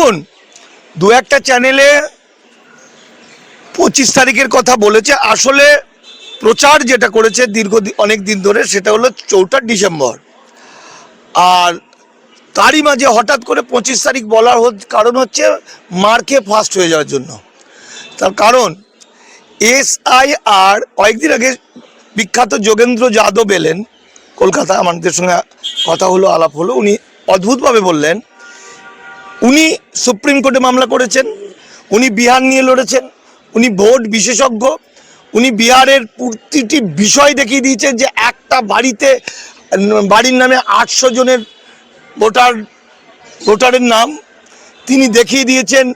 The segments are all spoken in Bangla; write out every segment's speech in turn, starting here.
দেখুন, দু একটা চ্যানেলে পঁচিশ তারিখের কথা বলেছে। আসলে প্রচার যেটা করেছে দীর্ঘ অনেক দিন ধরে, সেটা হলো চৌঠা ডিসেম্বর। আর তারই মাঝে হঠাৎ করে পঁচিশ তারিখ বলার কারণ হচ্ছে মার্কে ফার্স্ট হয়ে যাওয়ার জন্য। তার কারণ, এস আই আর কয়েকদিন আগে বিখ্যাত যোগেন্দ্র যাদব এলেন। কলকাতা আমাদের সঙ্গে কথা হলো, আলাপ হলো। উনি অদ্ভুতভাবে বললেন উনি সুপ্রিম কোর্টে মামলা করেছেন, উনি বিহার নিয়ে লড়েছেন, উনি ভোট বিশেষজ্ঞ, উনি বিহারের প্রতিটি বিষয় দেখিয়ে দিয়েছেন যে একটা বাড়িতে, বাড়ির নামে আটশো জনের ভোটার, ভোটারের নাম। তিনি দেখিয়ে দিয়েছেন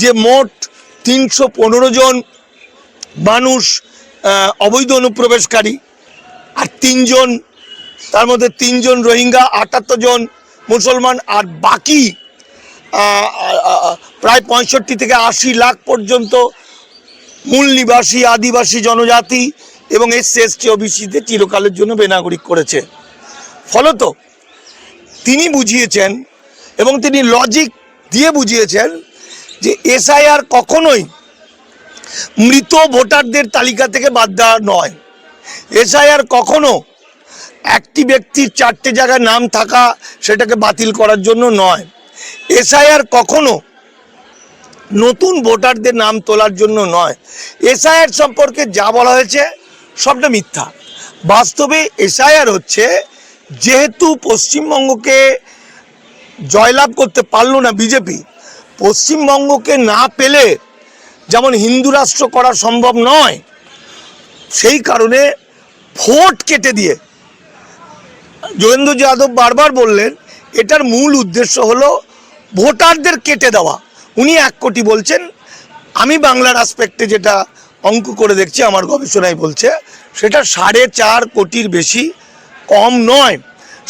যে মোট তিনশো পনেরো জন মানুষ অবৈধ অনুপ্রবেশকারী, আর তিনজন, তার মধ্যে তিনজন রোহিঙ্গা, আটাত্তর জন মুসলমান, আর বাকি প্রায় পঁয়ষট্টি থেকে আশি লাখ পর্যন্ত মূল নিবাসী আদিবাসী জনজাতি এবং এসসি এসটি ওবিসিতে চিরকালের জন্য বেনাগরিক করেছে। ফলত তিনি বুঝিয়েছেন এবং তিনি লজিক দিয়ে বুঝিয়েছেন যে এসআইআর কখনোই মৃত ভোটারদের তালিকা থেকে বাদ দেওয়া নয়। এসআইআর কখনো একটি ব্যক্তির চারটে জায়গায় নাম থাকা সেটাকে বাতিল করার জন্য নয়। এসআইআর কখনো নতুন ভোটারদের নাম তোলার জন্য নয়। এসআইআর সম্পর্কে যা বলা হয়েছে সবটা মিথ্যা। বাস্তবে এসআইআর হচ্ছে যেহেতু পশ্চিমবঙ্গকে জয়লাভ করতে পারল না বিজেপি, পশ্চিমবঙ্গকে না পেলে যেমন হিন্দু রাষ্ট্র করা সম্ভব নয়, সেই কারণে ভোট কেটে দিয়ে যোগেন্দ্র যাদব বারবার বললেন, এটার মূল উদ্দেশ্য হলো ভোটারদের কেটে দেওয়া। উনি এক কোটি বলছেন। আমি বাংলার আসপেক্টে যেটা অঙ্ক করে দেখছি, আমার গবেষণায় বলছে, সেটা সাড়ে চার কোটির বেশি কম নয়।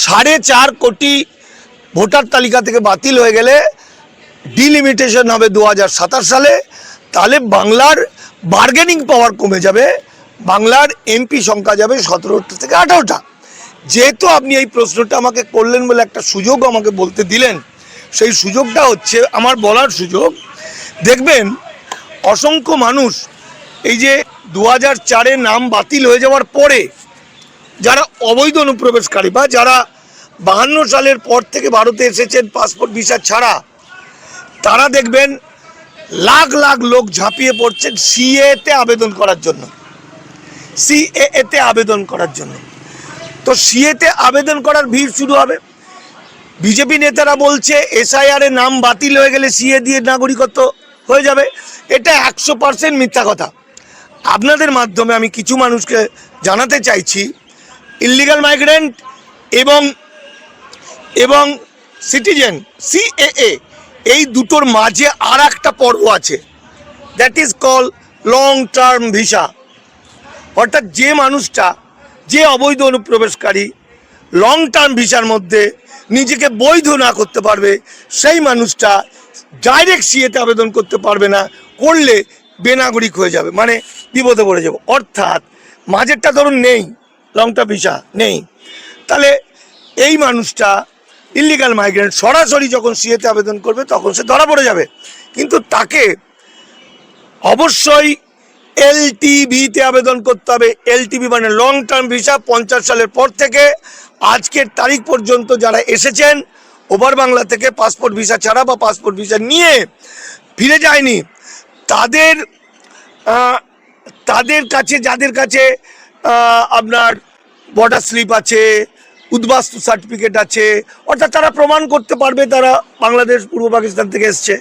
সাড়ে চার কোটি ভোটার তালিকা থেকে বাতিল হয়ে গেলে ডিলিমিটেশন হবে দু হাজার সাতাশ সালে। তাহলে বাংলার বার্গেনিং পাওয়ার কমে যাবে। বাংলার এমপি সংখ্যা যাবে সতেরোটা থেকে আঠারোটা। যেহেতু আপনি এই প্রশ্নটা আমাকে করলেন বলে একটা সুযোগ আমাকে বলতে দিলেন সেই সুযোগটা হচ্ছে, আমার বলার সুযোগ, দেখবেন অসংখ্য মানুষ এই যে দু হাজার চারে নাম বাতিল হয়ে যাওয়ার পরে যারা অবৈধ অনুপ্রবেশকারী বা যারা বাহান্ন সালের পর থেকে ভারতে এসেছেন পাসপোর্ট, ভিসা ছাড়া, তারা দেখবেন লাখ লাখ লোক ঝাঁপিয়ে পড়ছেন সিএতে আবেদন করার জন্য। সিএতে আবেদন করার জন্য। তো সিএতে আবেদন করার ভিড় শুরু হবে। বিজেপি নেতারা বলছে, এসআইআর নাম বাতিল হয়ে গেলে সিএ দিয়ে নাগরিকত্ব হয়ে যাবে। এটা একশো পার্সেন্ট মিথ্যা কথা। আপনাদের মাধ্যমে আমি কিছু মানুষকে জানাতে চাইছি ইল্লিগাল মাইগ্রেন্ট এবং এবং সিটিজেন সিএএ এই দুটোর মাঝে আর একটা পর্ব আছে। That is call long term visa অর্থাৎ যে মানুষটা, যে অবৈধ অনুপ্রবেশকারী লং টার্ম ভিসার মধ্যে নিজেকে বৈধ না করতে পারবে, সেই মানুষটা ডাইরেক্ট সিএতে আবেদন করতে পারবে না, করলে বেনাগরিক হয়ে যাবে মানে বিপদে পড়ে যাবে। অর্থাৎ মাঝেরটা ধরুন নেই লং টার্ম ভিসা নেই, তাহলে এই মানুষটা ইলিগাল মাইগ্রেন্ট সরাসরি যখন সিএতে আবেদন করবে, তখন সে ধরা পড়ে যাবে। কিন্তু তাকে অবশ্যই এলটিভিতে আবেদন করতে হবে। এলটিভি মানে লং টার্ম ভিসা পঞ্চাশ সালের পর থেকে। আজকের তারিখ পর্যন্ত যারা এসেছেন, ওভার বাংলা থেকে পাসপোর্ট ভিসা ছাড়া বা পাসপোর্ট ভিসা নিয়ে ফিরে যায়নি, তাদের তাদের কাছে, যাদের কাছে আপনার বর্ডার স্লিপ আছে, উদ্বাস্তু সার্টিফিকেট আছে, অর্থাৎ তারা প্রমাণ করতে পারবে তারা বাংলাদেশ, পূর্ব পাকিস্তান থেকে এসছে।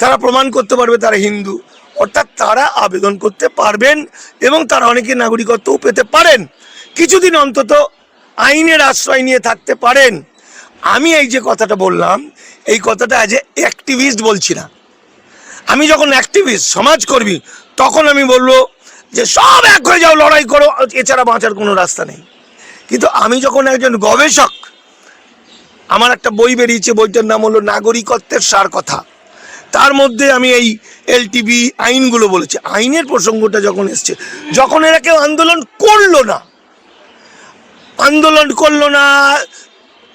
তারা প্রমাণ করতে পারবে তারা হিন্দু। অর্থাৎ তারা আবেদন করতে পারবেন এবং তারা অনেকে নাগরিকত্বও পেতে পারেন। কিছুদিন অন্তত আইনের আশ্রয় নিয়ে থাকতে পারেন। আমি এই যে কথাটা বললাম, এই কথাটা অ্যাজ এ অ্যাক্টিভিস্ট বলছি না। আমি যখন অ্যাক্টিভিস্ট সমাজকর্মী, তখন আমি বলব যে সব এক হয়ে যাও, লড়াই করো, এছাড়া বাঁচার কোনো রাস্তা নেই। কিন্তু আমি যখন একজন গবেষক, আমার একটা বই বেরিয়েছে, বইটার নাম হলো নাগরিকত্বের সার কথা। তার মধ্যে আমি এই এলটিভি আইনগুলো বলেছি। আইনের প্রসঙ্গটা যখন এসছে, যখন এরা কেউ আন্দোলন করল না, আন্দোলন করল না,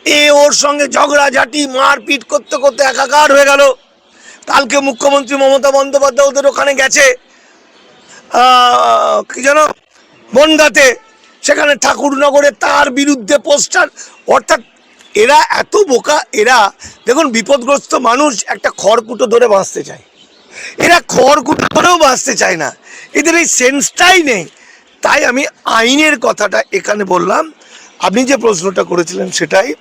এ ওর সঙ্গে ঝগড়াঝাটি মারপিট করতে করতে একাকার হয়ে গেল। কালকে মুখ্যমন্ত্রী মমতা বন্দ্যোপাধ্যায় ওদের ওখানে গেছে কি যেন, বনগাতে। সেখানে ঠাকুরনগরে তার বিরুদ্ধে পোস্টার, অর্থাৎ এরা এত বোকা, এরা, দেখুন, বিপদগ্রস্ত মানুষ একটা খড়কুটো ধরে বাঁচতে চায়। এরা খড়কুটো ধরেও বাঁচতে চায় না। এদের এই সেন্সটাই নেই। তাই আমি আইনের কথাটা এখানে বললাম। আপনি যে প্রশ্নটা করেছিলেন সেটাই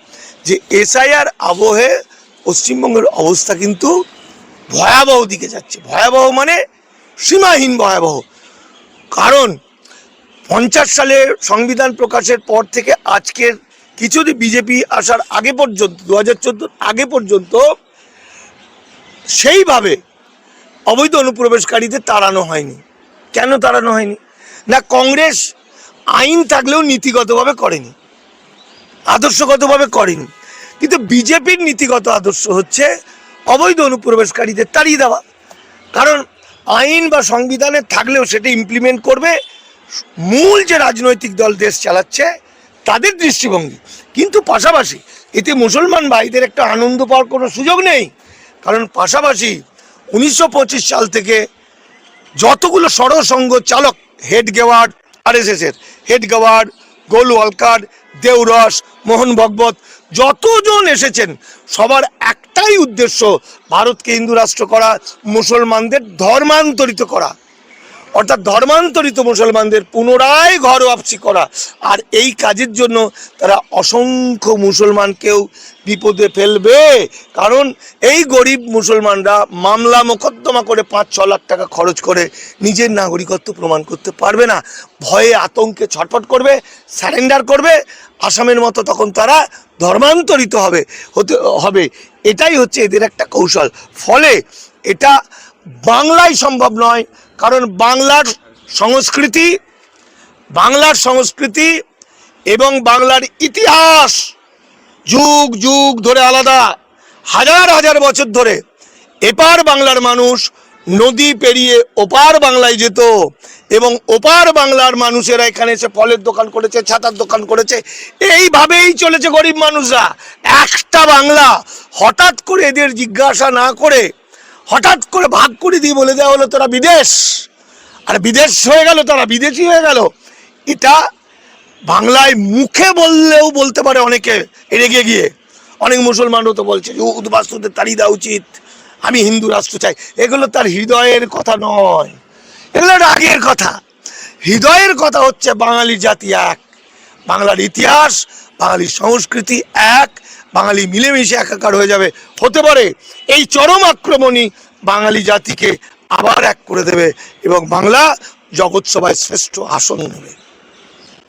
যে এসআইআর আবহে পশ্চিমবঙ্গের অবস্থা কিন্তু ভয়াবহ দিকে যাচ্ছে। ভয়াবহ মানে সীমাহীন ভয়াবহ। কারণ পঞ্চাশ সালে সংবিধান প্রকাশের পর থেকে আজকের কিছুদিন বিজেপি আসার আগে পর্যন্ত দু হাজার আগে পর্যন্ত, সেইভাবে অবৈধ অনুপ্রবেশকারীদের তাড়ানো হয়নি। কেন তাড়ানো হয়নি? না, কংগ্রেস আইন থাকলেও নীতিগতভাবে করেনি। আদর্শগতভাবে করেনি। কিন্তু বিজেপির নীতিগত আদর্শ হচ্ছে অবৈধ অনুপ্রবেশকারীদের তাড়িয়ে দেওয়া। কারণ আইন বা সংবিধানে থাকলেও সেটা ইমপ্লিমেন্ট করবে। মূল যে রাজনৈতিক দল দেশ চালাচ্ছে তাদের দৃষ্টিভঙ্গি। কিন্তু পাশাপাশি এতে মুসলমান ভাইদের একটা আনন্দ পাওয়ার কোনো সুযোগ নেই। কারণ পাশাপাশি উনিশশো পঁচিশ সাল থেকে যতগুলো Sarsanghchalak, Hedgewar RSS এর হেড গেওয়ার্ড গোলওয়ালকার দেউরস, মোহন ভগবত, যতজন এসেছেন, সবার একটাই উদ্দেশ্য, ভারতকে হিন্দু রাষ্ট্র করা, মুসলমানদের ধর্মান্তরিত করা। অর্থাৎ ধর্মান্তরিত মুসলমানদের পুনরায় ঘর ওয়াপসি করা। আর এই কাজের জন্য তারা অসংখ্য মুসলমানকেও বিপদে ফেলবে। কারণ এই গরিব মুসলমানরা মামলা মোকদ্দমা করে পাঁচ, ছ লাখ টাকা খরচ করে নিজের নাগরিকত্ব প্রমাণ করতে পারবে না। ভয়ে আতঙ্কে ছটফট করবে স্যারেন্ডার করবে, আসামের মতো তখন তারা ধর্মান্তরিত হবে, হতে, হবে। এটাই হচ্ছে এদের একটা কৌশল। ফলে এটা বাংলায় সম্ভব নয়, কারণ বাংলার সংস্কৃতি বাংলার সংস্কৃতি এবং বাংলার ইতিহাস যুগ যুগ ধরে আলাদা। হাজার হাজার বছর ধরে এপার বাংলার মানুষ নদী পেরিয়ে ওপার বাংলায় যেত এবং ওপার বাংলার মানুষেরা এখানে এসে ফলের দোকান করেছে, ছাতার দোকান করেছে। এইভাবেই চলেছে গরিব মানুষরা। একটা বাংলা হঠাৎ করে এদের জিজ্ঞাসা না করে হঠাৎ করে ভাগ করে দিয়ে বলে দেওয়া হলো, তোরা বিদেশ? আর বিদেশ হয়ে গেল, তারা বিদেশি হয়ে গেল। এটা বাংলায় মুখে বললেও বলতে পারে অনেকে রেগে গিয়ে অনেক মুসলমানও তো বলছে যে উদ্বাস্তুদের তাড়িয়ে দেওয়া উচিত, আমি হিন্দু রাষ্ট্র চাই। এগুলো তার হৃদয়ের কথা নয়, এগুলো রাগের কথা। হৃদয়ের কথা হচ্ছে বাঙালি জাতি এক বাংলার ইতিহাস, বাঙালির সংস্কৃতি এক বাঙালি মিলেমিশে একাকার হয়ে যাবে। হতে পারে এই চরম আক্রমণই বাঙালি জাতিকে আবার এক করে দেবে এবং বাংলা জগৎসভায় শ্রেষ্ঠ আসন নেবে।